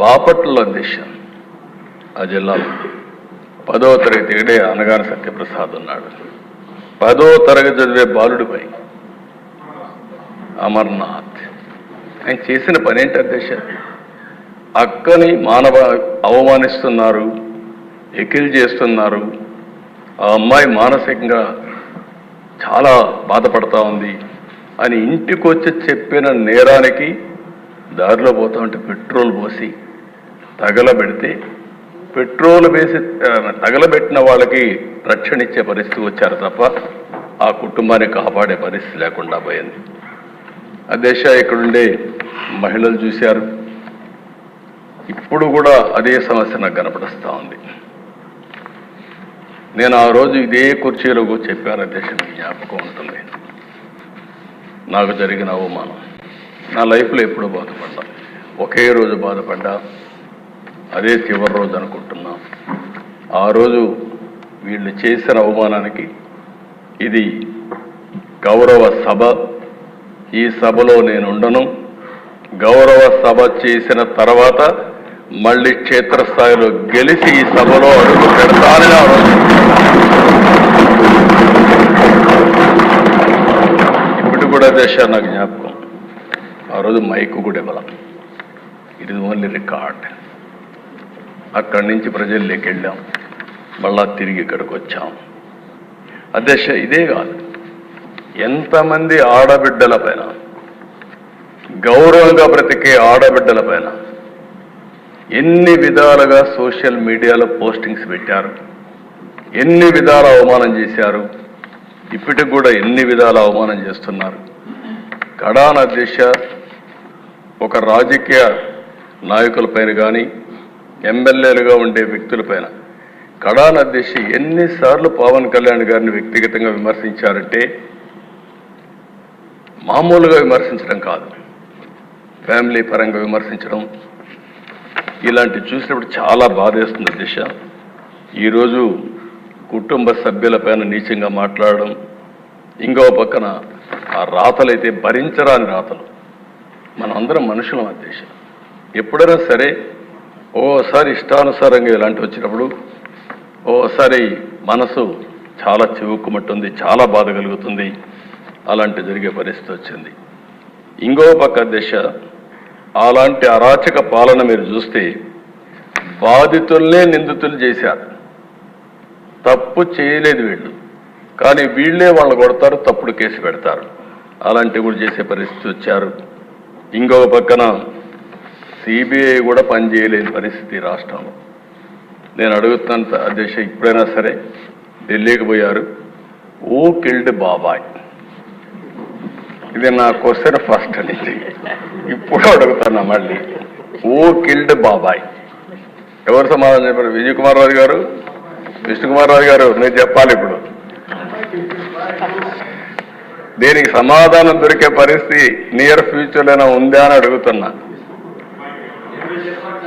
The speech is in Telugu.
బాపట్ల దిశ ఆ జిల్లాలో పదో తరగతి ఇడే అనగాని సత్యప్రసాద్ ఉన్నాడు. పదో తరగతి చదివే బాలుడిపై. అమర్నాథ్. ఆయన చేసిన పని ఏంటి అధ్యక్ష? అక్కని మానవ అవమానిస్తున్నారు ఎకిల్ చేస్తున్నారు. ఆ అమ్మాయి మానసికంగా చాలా బాధపడతా ఉంది అని ఇంటికి వచ్చి చెప్పిన నేరానికి దారిలో పోతా ఉంటే పెట్రోల్ పోసి తగలబెడితే పెట్రోల్ వేసి తగలబెట్టిన వాళ్ళకి రక్షణ ఇచ్చే పరిస్థితి వచ్చారు తప్ప ఆ కుటుంబాన్ని కాపాడే పరిస్థితి లేకుండా పోయింది. అధ్యక్ష ఇక్కడుండే మహిళలు చూశారు. ఇప్పుడు కూడా అదే సమస్య నాకు కనపడుస్తూ ఉంది. నేను ఆ రోజు ఇదే కుర్చీలో చెప్పాను అధ్యక్ష జ్ఞాపకం ఉంటుంది. నాకు జరిగిన అవమానం. నా లైఫ్లో ఎప్పుడూ బాధపడ్డా. ఒకే రోజు బాధపడ్డా. అదే చివరి రోజు అనుకుంటున్నా. ఆ రోజు వీళ్ళు చేసిన అవమానానికి ఇది గౌరవ సభ. ఈ సభలో నేను ఉండను. గౌరవ సభ చేసిన తర్వాత మళ్ళీ క్షేత్రస్థాయిలో గెలిచి ఈ సభలో అడుగు పెడతానని ఆ రోజు ఇప్పుడు కూడా దేశ నాకు జ్ఞాపకం. ఆ రోజు మైక్ కూడా ఇవ్వాల. ఇది ఓన్లీ రికార్డ్ అక్కడి నుంచి ప్రజల్లోకి వెళ్ళాం. మళ్ళా తిరిగి ఇక్కడికి వచ్చాం. అధ్యక్ష ఇదే కాదు. ఎంతమంది ఆడబిడ్డల పైన గౌరవంగా బ్రతికే ఆడబిడ్డల పైన ఎన్ని విధాలుగా సోషల్ మీడియాలో పోస్టింగ్స్ పెట్టారు? ఎన్ని విధాల అవమానం చేశారు? ఇప్పటికి కూడా ఎన్ని విధాల అవమానం చేస్తున్నారు? కడాన అధ్యక్ష ఒక రాజకీయ నాయకులపైన కానీ ఎమ్మెల్యేలుగా ఉండే వ్యక్తులపైన కడాన అధ్యక్షి ఎన్నిసార్లు పవన్ కళ్యాణ్ గారిని వ్యక్తిగతంగా విమర్శించారంటే మామూలుగా విమర్శించడం కాదు. ఫ్యామిలీ పరంగా విమర్శించడం ఇలాంటి చూసినప్పుడు చాలా బాధేస్తుంది దిశ ఈరోజు కుటుంబ సభ్యులపైన నీచంగా మాట్లాడడం ఇంకో పక్కన ఆ రాతలైతే భరించరాని రాతలు. మనందరం అందరం మనుషులం అధ్యక్ష. ఎప్పుడైనా సరే ఓసారి ఇష్టానుసారంగా ఇలాంటి వచ్చినప్పుడు ఓసారి మనసు చాలా చివుక్కుమట్టుంది చాలా బాధ కలుగుతుంది. అలాంటి జరిగే పరిస్థితి వచ్చింది. ఇంకో పక్క దిశ అలాంటి అరాచక పాలన మీరు చూస్తే బాధితుల్నే నిందితులు చేశారు. తప్పు చేయలేదు వీళ్ళు. కానీ వీళ్ళే వాళ్ళు కొడతారు తప్పుడు కేసు పెడతారు. అలాంటివి కూడా చేసే పరిస్థితి వచ్చారు. ఇంకొక పక్కన సిబిఐ కూడా పనిచేయలేని పరిస్థితి రాష్ట్రంలో. నేను అడుగుతున్నాను అధ్యక్ష ఇప్పుడైనా సరే ఢిల్లీకి పోయారు. ఓ కిల్డ్ బాబాయ్ ఇది నా క్వశ్చన్ ఫస్ట్ నుంచి ఇప్పుడు అడుగుతున్నా మళ్ళీ. ఓ కిల్డ్ బాబాయ్ ఎవరు సమాధానం చెప్పారు? విజయ్ కుమార్ రాజు గారు? విష్ణుకుమార్ రాజు గారు నేను చెప్పాలి ఇప్పుడు. దీనికి సమాధానం దొరికే పరిస్థితి నియర్ ఫ్యూచర్లోనే ఉందా అని అడుగుతున్నా.